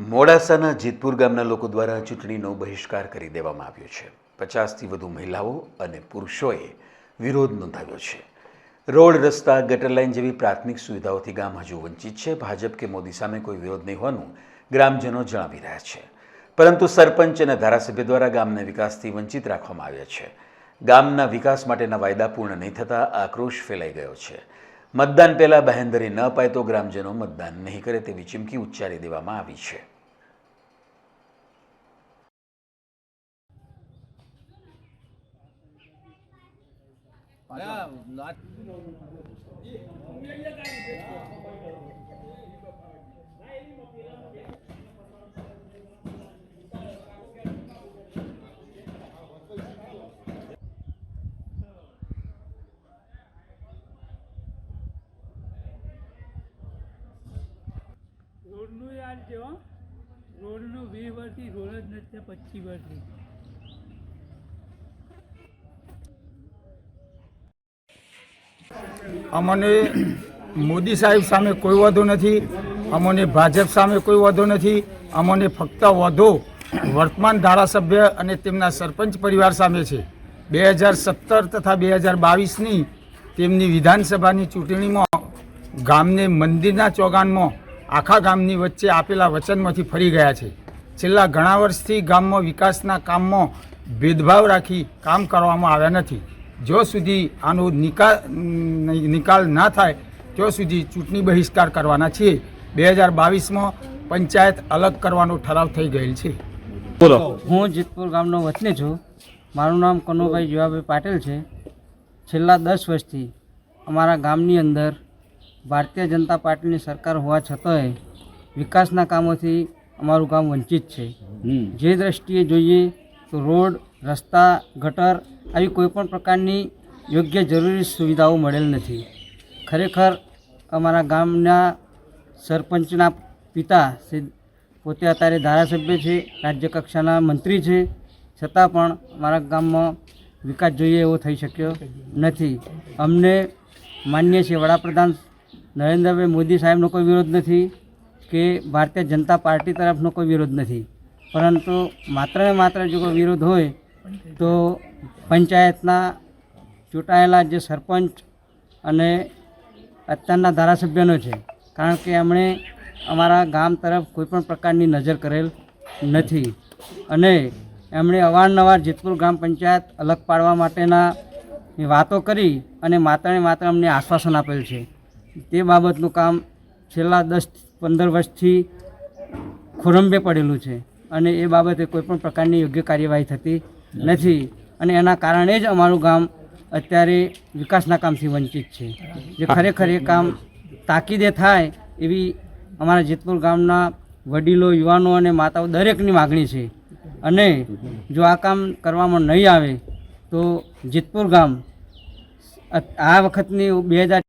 મોડાસાના જીતપુર ગામના લોકો દ્વારા ચૂંટણીનો બહિષ્કાર કરી દેવામાં આવ્યો છે. પચાસથી વધુ મહિલાઓ અને પુરુષોએ વિરોધ નોંધાવ્યો છે. રોડ, રસ્તા, ગટર લાઇન જેવી પ્રાથમિક સુવિધાઓથી ગામ હજુ વંચિત છે. ભાજપ કે મોદી સામે કોઈ વિરોધ નહીં હોવાનું ગ્રામજનો જણાવી રહ્યા છે. પરંતુ સરપંચ અને ધારાસભ્ય દ્વારા ગામને વિકાસથી વંચિત રાખવામાં આવ્યા છે. ગામના વિકાસ માટેના વાયદા પૂર્ણ નહીં થતાં આક્રોશ ફેલાઈ ગયો છે. મતદાન પહેલા બાહેંધરી ન પાય તો ગ્રામજનો મતદાન નહીં કરે તેવી ચીમકી ઉચ્ચારી દેવામાં આવી છે. રોડનું યાર હો. રોડનું વીસ વર્ષથી રોડ જ નથી પચીસ વર્ષથી. અમને મોદી સાહેબ સામે કોઈ વાંધો નથી, અમને ભાજપ સામે કોઈ વાંધો નથી, અમને ફક્ત વાંધો વર્તમાન ધારાસભ્ય અને તેમના સરપંચ પરિવાર સામે છે. બે હજાર સત્તર તથા બે હજાર બાવીસની તેમની વિધાનસભાની ચૂંટણીમાં ગામને મંદિરના ચોગાનમાં આખા ગામની વચ્ચે આપેલા વચનમાંથી ફરી ગયા છે. છેલ્લા ઘણા વર્ષથી ગામમાં વિકાસના કામમાં ભેદભાવ રાખી કામ કરવામાં આવ્યા નથી. જો સુધી આનો નિકાલ નિકાલ ના થાય ત્યાં સુધી ચૂંટણી બહિષ્કાર કરવાના છીએ. બે હજાર બાવીસમાં પંચાયત અલગ કરવાનો ઠરાવ થઈ ગયેલ છે. હું જીતપુર ગામનો વતની છું. મારું નામ કનુભાઈ જીવાભાઈ પાટેલ છે. છેલ્લા દસ વર્ષથી અમારા ગામની અંદર ભારતીય જનતા પાર્ટીની સરકાર હોવા છતાંય વિકાસના કામોથી અમારું ગામ વંચિત છે. જે દ્રષ્ટિએ જોઈએ તો રોડ રસ્તા ગટર આવી કોઈપણ પ્રકારની યોગ્ય જરૂરી સુવિધાઓ મળેલ નથી. ખરેખર અમારા ગામના સરપંચના પિતા પોતે અત્યારે ધારાસભ્ય છે રાજ્ય કક્ષાના મંત્રી છે. છતાં પણ અમારા ગામમાં વિકાસ જોઈએ એવો થઈ શક્યો નથી. અમને માન્ય છે વડાપ્રધાન નરેન્દ્રભાઈ મોદી સાહેબનો કોઈ વિરોધ નથી કે ભારતીય જનતા પાર્ટી તરફનો કોઈ વિરોધ નથી. પરંતુ માત્ર ને માત્ર જો કોઈ વિરોધ હોય તો પંચાયતના ચૂંટાયેલા જે સરપંચ અને અત્યારના ધારાસભ્યનો છે. કારણ કે એમણે અમારા ગામ તરફ કોઈપણ પ્રકારની નજર કરેલ નથી. અને એમણે અવારનવાર જેતપુર ગ્રામ પંચાયત અલગ પાડવા માટેના વાતો કરી અને માત્ર ને માત્ર અમને આશ્વાસન આપેલ છે. તે બાબતનું કામ છેલ્લા દસ પંદર વર્ષથી ખોરંબે પડેલું છે અને એ બાબતે કોઈપણ પ્રકારની યોગ્ય કાર્યવાહી થતી નથી. અને એના કારણે જ અમારું ગામ અત્યારે વિકાસના કામથી વંચિત છે. જે ખરેખર એ કામ તાકીદે થાય એવી અમારા જેતપુર ગામના વડીલો યુવાનો અને માતાઓ દરેકની માગણી છે. અને જો આ કામ કરવામાં નહીં આવે તો જેતપુર ગામ આ વખતની બે હજાર